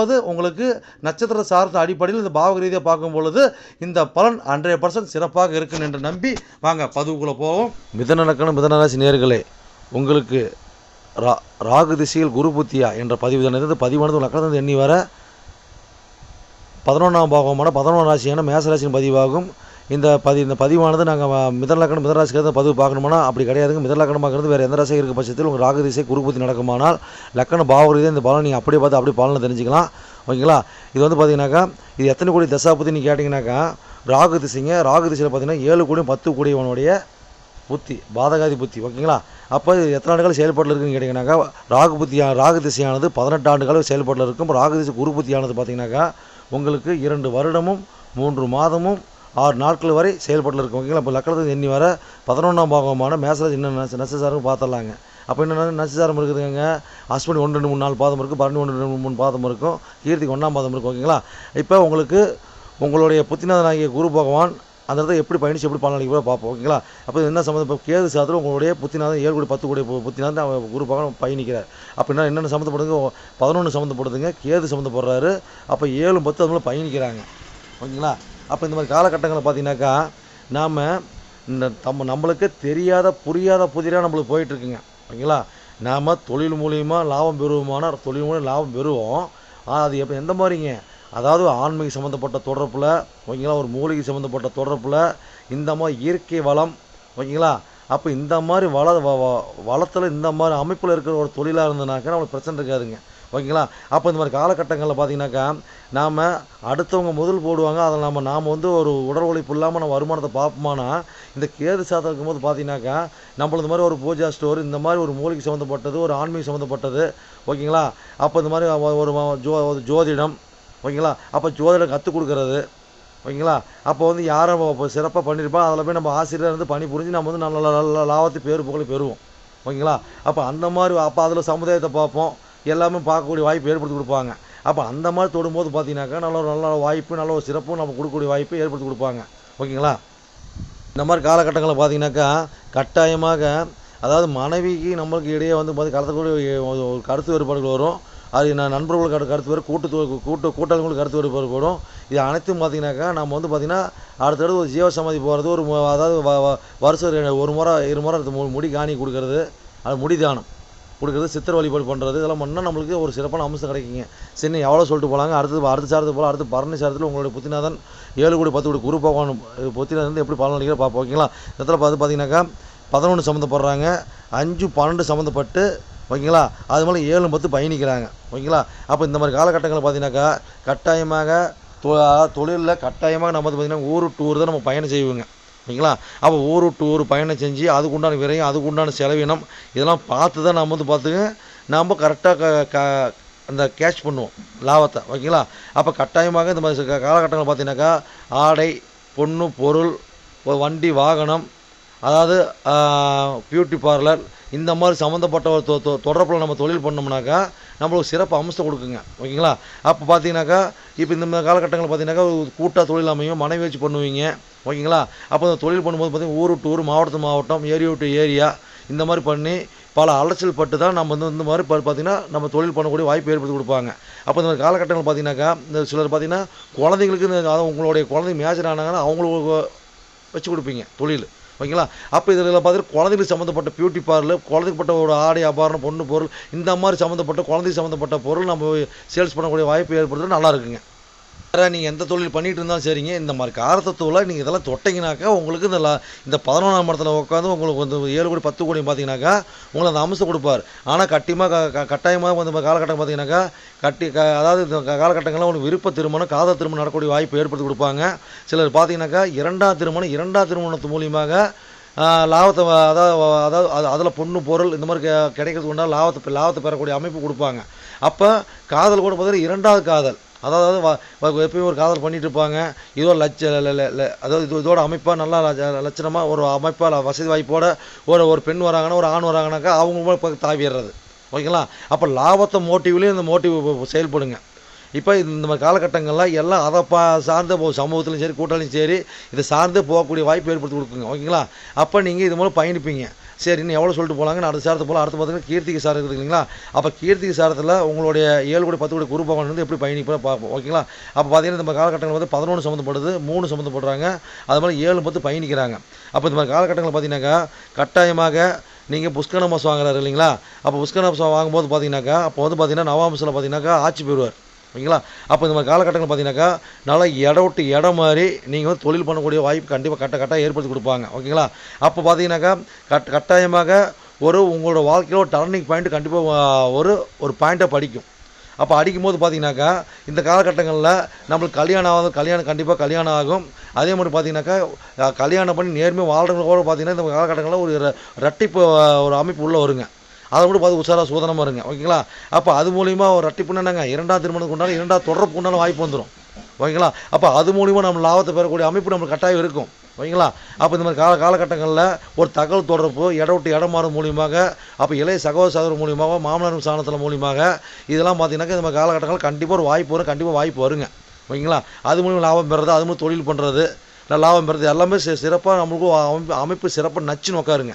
ரெண்டாவது உங்களுக்கு நட்சத்திர சார்ந்த அடிப்படையில் இந்த பாவக ரீதியாக பார்க்கும் பொழுது இந்த பலன் ஹண்ட்ரட் பர்சன்ட் சிறப்பாக இருக்கும் என்று நம்பி வாங்க பதிவுக்குள்ளே போவோம். மிதன மிதனராசி நேர்களே உங்களுக்கு ரா ராகு திசையில் குரு புத்தியா என்ற பதிவு தானே பதிவானது லக்கணத்தை எண்ணி வர பதினொன்றாம் பாகமான பதினொன்றாம் ராசியான மேசராசியின் பதிவாகும். இந்த பதி இந்த பதிவானது நாங்கள் மிதலக்கணம் லக்கணம் பதிவு பார்க்கணுமானா அப்படி கிடையாதுங்க. மிதன லக்கணமாகிறது வேறு எந்த ராசியாக இருக்க பட்சத்தில் உங்கள் ராகு திசை குருபுத்தி நடக்குமானால் லக்கண பாவரீதியாக இந்த பலன் நீங்கள் அப்படியே பார்த்து அப்படியே பலனை தெரிஞ்சுக்கலாம். ஓகேங்களா? இது வந்து பார்த்தீங்கன்னாக்கா இது எத்தனை கோடி தசாபுத்தி நீங்கள் கேட்டிங்கனாக்கா ராகு திசைங்க ராகு திசையில் பார்த்தீங்கன்னா ஏழு கோடியும் பத்து கோடியவனுடைய புத்தி பாதகாதி புத்தி ஓகேங்களா? அப்போ இது எத்தனை ஆண்டுகள் செயல்பாட்டில் இருக்குன்னு கேட்டிங்கனாக்கா ராகு புத்தியா ராகு திசையானது பதினெட்டு ஆண்டுகள் செயல்பாட்டில் இருக்கும். ராகு திசை குரு புத்தியானது பார்த்தீங்கன்னாக்கா உங்களுக்கு இரண்டு வருடமும் மூன்று மாதமும் ஆறு நாட்கள் வரை செயல்பாட்டில் இருக்கும் ஓகேங்களா? இப்போ லக்கணத்துக்கு எண்ணி வர பதினொன்றாம் பாகமான மேசராஜ் என்ன நெசசாரம் பார்த்துடலாங்க அப்போ என்ன நட்சத்திரம் இருக்குதுங்க. அஸ்வினி ஒன்று ரெண்டு மூணு நாலு பாதம் இருக்குது பரணி ஒன்று ரெண்டு மூணு பாதம் இருக்கும் கீர்த்திக்கு ஒன்றாம் பாதம் இருக்கும் ஓகேங்களா? இப்போ உங்களுக்கு உங்களுடைய புத்திநாதனாகிய குரு பகவான் அந்த இடத்துல எப்படி பயணிச்சு எப்படி பலனளிக்க கூட பார்ப்போம் ஓகேங்களா? அப்போ என்ன சம்மந்தம் இப்போ கேது சாதத்தில் உங்களுடைய புத்திநாதன் ஏழு கோடி பத்து கோடி பு- புத்திநாதன் அவர் குரு பகவான் பயணிக்கிறார். அப்போ என்ன என்னென்ன சம்மந்தப்படுதுங்க பதினொன்று சம்மந்தப்படுதுங்க கேது சம்மந்தப்படுறாரு அப்போ ஏழு பத்து அது மூலம் பயணிக்கிறாங்க ஓகேங்களா? அப்போ இந்த மாதிரி காலகட்டங்களில் பார்த்தீங்கன்னாக்கா நாம் இந்த நம்ம நம்மளுக்கு தெரியாத புரியாத புதிராக நம்மளுக்கு போயிட்டுருக்குங்க. ஓகேங்களா? நாம் தொழில் மூலியமாக லாபம் பெறுவோமான தொழில் மூலியம் லாபம் பெறுவோம். அது எப்போ எந்த மாதிரிங்க? அதாவது ஆன்மீக சம்மந்தப்பட்ட தொடர்பில் ஓகேங்களா ஒரு மூலிகை சம்மந்தப்பட்ட தொடர்பில் இந்த மாதிரி இயற்கை வளம் ஓகேங்களா? அப்போ இந்த மாதிரி வள வ- வ- வளத்தில் இந்த மாதிரி அமைப்பில் இருக்கிற ஒரு தொழிலாக இருந்ததுனாக்கா நம்மளுக்கு பிரச்சனை இருக்காதுங்க. ஓகேங்களா? அப்போ இந்த மாதிரி காலகட்டங்களில் பார்த்தீங்கன்னாக்கா நாம் அடுத்தவங்க முதல் போடுவாங்க. அதில் நம்ம நாம் வந்து ஒரு உடல் உழைப்பு இல்லாமல் நம்ம வருமானத்தை பார்ப்போமானா இந்த கேது சாதம் இருக்கும்போது பார்த்தீங்கன்னாக்கா நம்மளது இந்த மாதிரி ஒரு பூஜா ஸ்டோர் இந்த மாதிரி ஒரு மூலிகை சம்மந்தப்பட்டது ஒரு ஆன்மீக சம்மந்தப்பட்டது ஓகேங்களா? அப்போ இந்த மாதிரி ஒரு ஜோ ஒரு ஜோதிடம் ஓகேங்களா? அப்போ ஜோதிடம் கற்றுக் கொடுக்கறது ஓகேங்களா? அப்போ வந்து யாரும் இப்போ சிறப்பாக பண்ணியிருப்பா அதில் போய் நம்ம ஆசிரியர் இருந்து பணி புரிஞ்சு நம்ம வந்து நல்ல நல்ல லாபத்தை பேர் புகழை பெறுவோம் ஓகேங்களா? அப்போ அந்த மாதிரி அப்போ அதில் சமுதாயத்தை பார்ப்போம் எல்லாமே பார்க்கக்கூடிய வாய்ப்பு ஏற்படுத்தி கொடுப்பாங்க. அப்போ அந்த மாதிரி தொடும்போது பார்த்தீங்கன்னாக்கா நல்ல ஒரு நல்ல வாய்ப்பு நல்ல ஒரு சிறப்பும் நம்ம கொடுக்கக்கூடிய வாய்ப்பு ஏற்படுத்தி கொடுப்பாங்க. ஓகேங்களா? இந்த மாதிரி காலகட்டங்களில் பார்த்தீங்கன்னாக்கா கட்டாயமாக அதாவது மனைவிக்கு நம்மளுக்கு இடையே வந்து பார்த்து கலத்தக்கூடிய ஒரு கருத்து வேறுபாடுகள் வரும். அது நான் நண்பர்களுக்கு கரு- கருத்து வேறு கூட்டு கூட்டு கூட்டாளிகளுக்கு கருத்து வேறுபாடு வரும். இது அனைத்தும் பார்த்தீங்கன்னாக்கா நம்ம வந்து பார்த்திங்கன்னா அடுத்தடுத்து ஒரு ஜீவ சமாதி போகிறது ஒரு அதாவது வருஷம் ஒரு முறை இரு முறை முடி காணி கொடுக்கறது அது முடி தானம். கொடுக்குறது சித்திர வழிபாடு பண்ணுறது இதெல்லாம் பண்ணால் நம்மளுக்கு ஒரு சிறப்பான அம்சம் கிடைக்குங்க. சின்ன எவ்வளோ சொல்லிட்டு போகலாங்க அடுத்தது அடுத்த சாரத்து போகலாம் அடுத்து பரணி சாரத்தில் உங்களுடைய புத்திநாதன் ஏழு கோடி பத்து கோடி குரு பகவான் அஹ், புத்திநாதன் வந்து எப்படி பலன் அளிக்கிற பார்ப்போம் ஓகேங்களா? இந்த இடத்துல பார்த்து பார்த்தீங்கன்னாக்கா பதினொன்று சம்மந்தப்படுறாங்க அஞ்சு பன்னெண்டு சம்மந்தப்பட்டு ஓகேங்களா? அது மேலே ஏழு பத்து பயணிக்கிறாங்க ஓகேங்களா? அப்போ இந்த மாதிரி காலகட்டங்களில் பார்த்தீங்கன்னாக்கா கட்டாயமாக தொழிலில் கட்டாயமாக நம்ம வந்து பார்த்திங்கன்னா ஊர் டூர் தான் நம்ம பயணம் செய்வோங்க. ஓகேங்களா? அப்போ ஊர் விட்டு ஊர் பயணம் செஞ்சு அதுக்குண்டான விரையும் அதுக்குண்டான செலவினம் இதெல்லாம் பார்த்து தான் நம்ம வந்து பார்த்துங்க நம்ம கரெக்டாக க க அந்த கேட்ச் பண்ணுவோம் லாபத்தை ஓகேங்களா? அப்போ கட்டாயமாக இந்த மாதிரி காலகட்டங்கள் பார்த்தீங்கன்னாக்கா ஆடை பொண்ணு பொருள் வண்டி வாகனம் அதாவது பியூட்டி பார்லர் இந்த மாதிரி சம்மந்தப்பட்ட ஒரு தொ- தொடர்பில் நம்ம தொழில் பண்ணோம்னாக்கா நம்மளுக்கு சிறப்பு அம்சம் கொடுக்குங்க. ஓகேங்களா? அப்போ பார்த்தீங்கன்னாக்கா இப்போ இந்த காலகட்டங்களில் பார்த்தீங்கன்னாக்கா கூட்டாக தொழில் அமையும் மனைவி வச்சு பண்ணுவீங்க. ஓகேங்களா? அப்போ இந்த தொழில் பண்ணும்போது பார்த்தீங்கன்னா ஊர் விட்டு ஊர் மாவட்டத்து மாவட்டம் ஏரியா விட்டு ஏரியா இந்த மாதிரி பண்ணி பல அலைச்சல் பட்டு தான் நம்ம வந்து இந்த மாதிரி பா- பார்த்தீங்கன்னா நம்ம தொழில் பண்ணக்கூடிய வாய்ப்பு ஏற்படுத்தி கொடுப்பாங்க. அப்போ இந்த மாதிரி காலகட்டங்கள் பார்த்தீங்கன்னாக்கா இந்த சிலர் பார்த்தீங்கன்னா குழந்தைங்களுக்கு அதாவது உங்களுடைய குழந்தை மேஜர் ஆனாங்கன்னா அவங்களுக்கு வச்சு கொடுப்பீங்க தொழில். ஓகேங்களா? அப்போ இதில் பார்த்துட்டு குழந்தைகளுக்கு சம்மந்தப்பட்ட பியூட்டி பார்லர் குழந்தைப்பட்ட ஒரு ஆடை ஆபரணம் பொண்ணு பொருள் இந்த மாதிரி சம்மந்தப்பட்ட குழந்தைக்கு சம்மந்தப்பட்ட பொருள் நம்ம சேல்ஸ் பண்ணக்கூடிய வாய்ப்பு ஏற்படுறது நல்லா இருக்குங்க. வேறு நீங்கள் எந்த தொழில் பண்ணிகிட்டு இருந்தாலும் சரிங்க. இந்த மாதிரி காரத்தத்துவல நீங்கள் இதெல்லாம் தொட்டிங்கனாக்கா உங்களுக்கு இந்த லா- இந்த பதினொன்றாம் இடத்துல உட்காந்து உங்களுக்கு வந்து ஏழு கோடி பத்து கோடி பார்த்தீங்கன்னாக்கா உங்களை அந்த அம்சம் கொடுப்பார். ஆனால் கட்டியமாக க கட்டாயமாக வந்து காலகட்டம் பார்த்தீங்கன்னாக்கா கட்டி க அதாவது இந்த க- காலகட்டங்களில் உங்களுக்கு விருப்ப திருமணம் காதல் திருமணம் நடக்கக்கூடிய வாய்ப்பு ஏற்படுத்தி கொடுப்பாங்க. சிலர் பார்த்தீங்கன்னாக்கா இரண்டாம் திருமணம் இரண்டாம் திருமணத்து மூலியமாக லாபத்தை அதாவது அதாவது அது அதில் பொண்ணு பொருள் இந்த மாதிரி கிடைக்கிறதுக்கு உண்டான லாபத்தை லாபத்தை பெறக்கூடிய அமைப்பு கொடுப்பாங்க. அப்போ காதல் கூட பார்த்தீங்கன்னா இரண்டாவது காதல். அதாவது வ- எப்பயும் ஒரு காதல் பண்ணிட்டு இருப்பாங்க இதோ லட்ச அதாவது இது இதோட அமைப்பாக நல்லா லட்சணமாக ஒரு அமைப்பாக வசதி வாய்ப்போட ஒரு ஒரு பெண் வராங்கன்னா ஒரு ஆண் வராங்கனாக்கா அவங்க கூட தாவிடுறது ஓகேங்களா? அப்போ லாபத்தை மோட்டிவ்லேயும் இந்த மோட்டிவ் செயல்படுங்க. இப்போ இந்த மாதிரி காலகட்டங்கள்லாம் எல்லாம் அதை பா சார்ந்த சமூகத்துலையும் சரி கூட்டாளியும் சரி இதை சார்ந்து போகக்கூடிய வாய்ப்பு ஏற்படுத்தி கொடுக்குங்க. ஓகேங்களா? அப்போ நீங்கள் இது மூலம் பயணிப்பீங்க. சரி இன்னும் எவ்வளோ சொல்லிட்டு போகலாங்க அடுத்த சாரத்தை போல அடுத்து பார்த்தீங்கன்னா கீர்த்திகை சாரம் இருக்குது இல்லைங்களா? அப்போ கீர்த்திகை சாரத்தில் உங்களுடைய ஏழு கோடி பத்து கோடி குரு பகவான் வந்து எப்படி பயணிப்பா பார்ப்போம் ஓகேங்களா? அப்போ பார்த்தீங்கன்னா இந்த காலகட்டங்கள் வந்து பதினொன்று சம்மந்தப்படுது மூணு சம்மந்தப்படுறாங்க. அது மாதிரி ஏழு பத்து பயணிக்கிறாங்க. அப்போ இந்த மாதிரி காலகட்டங்கள் பார்த்தீங்கன்னாக்கா கட்டாயமாக நீங்கள் புஷ்கர மாதம் வாங்குறாரு இல்லைங்களா? அப்போ புஷ்கர மாதம் வாங்கும்போது பார்த்தீங்கன்னாக்கா அப்போ வந்து பார்த்தீங்கன்னா நவாம்சில் பார்த்தீங்கன்னாக்கா ஆட்சி பெறுவார். ஓகேங்களா? அப்போ இந்த மாதிரி காலகட்டங்கள் பார்த்தீங்கன்னாக்கா நல்லா இடம் விட்டு இடம் மாதிரி நீங்கள் வந்து தொழில் பண்ணக்கூடிய வாய்ப்பு கண்டிப்பாக கட்ட கட்டாக ஏற்படுத்தி கொடுப்பாங்க. ஓகேங்களா? அப்போ பார்த்தீங்கன்னாக்கா கட் கட்டாயமாக ஒரு உங்களோட வாழ்க்கையில் ஒரு டர்னிங் பாயிண்ட் கண்டிப்பாக ஒரு ஒரு பாயிண்ட்டை படிக்கும். அப்போ அடிக்கும்போது பார்த்தீங்கன்னாக்கா இந்த காலகட்டங்களில் நம்மளுக்கு கல்யாணம் ஆகும் கல்யாணம் கண்டிப்பாக கல்யாணம் ஆகும். அதே மாதிரி பார்த்தீங்கன்னாக்கா கல்யாணம் பண்ணி நேர்மையாக வாழ்றவங்க கூட பார்த்தீங்கன்னா இந்த காலகட்டங்களில் ஒரு ரெட்டிப்பு ஒரு அமைப்பு உள்ளே வருங்க. அதை கூட பார்த்து உஷாரா சூதனமாக இருங்க. ஓகேங்களா? அப்போ அது மூலிமா ஒரு ரெட்டிப்புன்னு என்னங்க? இரண்டாவது திருமணத்துக்கு உண்டான இரண்டாவது தொடர்பு உண்டான வாய்ப்பு வந்துடும் ஓகேங்களா? அப்போ அது மூலிமா நம்ம லாபத்தை பெறக்கூடிய அமைப்பு நம்மளுக்கு கட்டாயம் இருக்கும். ஓகேங்களா? அப்போ இந்த மாதிரி கால காலகட்டங்களில் ஒரு தகவல் தொடர்பு இடம் விட்டு இடம் மாறும் மூலியமாக அப்போ இளைய சகோதர சகோதரர் மூலியமாக மாமனார் சாணத்தில் மூலியமாக இதெல்லாம் பார்த்தீங்கன்னாக்கா இந்த மாதிரி காலகட்டங்கள் கண்டிப்பாக ஒரு வாய்ப்பு வரும் கண்டிப்பாக வாய்ப்பு வருங்க. ஓகேங்களா? அது மூலியம் லாபம் பெறது அது மூலம் தொழில் பண்ணுறது லாபம் பெறது எல்லாமே சிறப்பாக நம்மளுக்கு அமைப்பு அமைப்பு சிறப்பாக நச்சுன்னு உட்காருங்க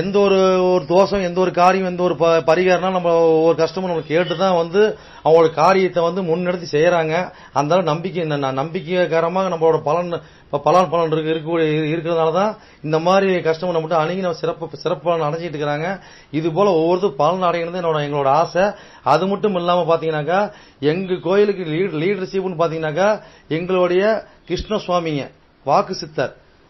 எந்த ஒரு ஒரு தோஷம் எந்த ஒரு காரியம் எந்த ஒரு ப- பரிகாரம்னா நம்ம ஒரு கஸ்டமர் நம்ம கேட்டு தான் வந்து அவங்களோட காரியத்தை வந்து முன்னெடுத்து செய்யறாங்க. அந்த நம்பிக்கை ந- நம்பிக்கைகரமாக நம்மளோட பலன் பலன் பலன் இருக்கு இருக்கக்கூடிய இருக்கிறதுனால தான் இந்த மாதிரி கஸ்டமரை நம்மகிட்ட அணுகி நம்ம சிறப்பு சிறப்பு பலன் அடைஞ்சிட்டு இருக்கிறாங்க. இது போல ஒவ்வொருத்தரும் பலன் அடைகிறது என்னோட எங்களோட ஆசை. அது மட்டும் இல்லாம பாத்தீங்கன்னாக்கா எங்க கோயிலுக்கு லீடர்ஷிப்னு பாத்தீங்கன்னாக்கா எங்களுடைய கிருஷ்ண சுவாமிங்க வாக்கு சித்தர்.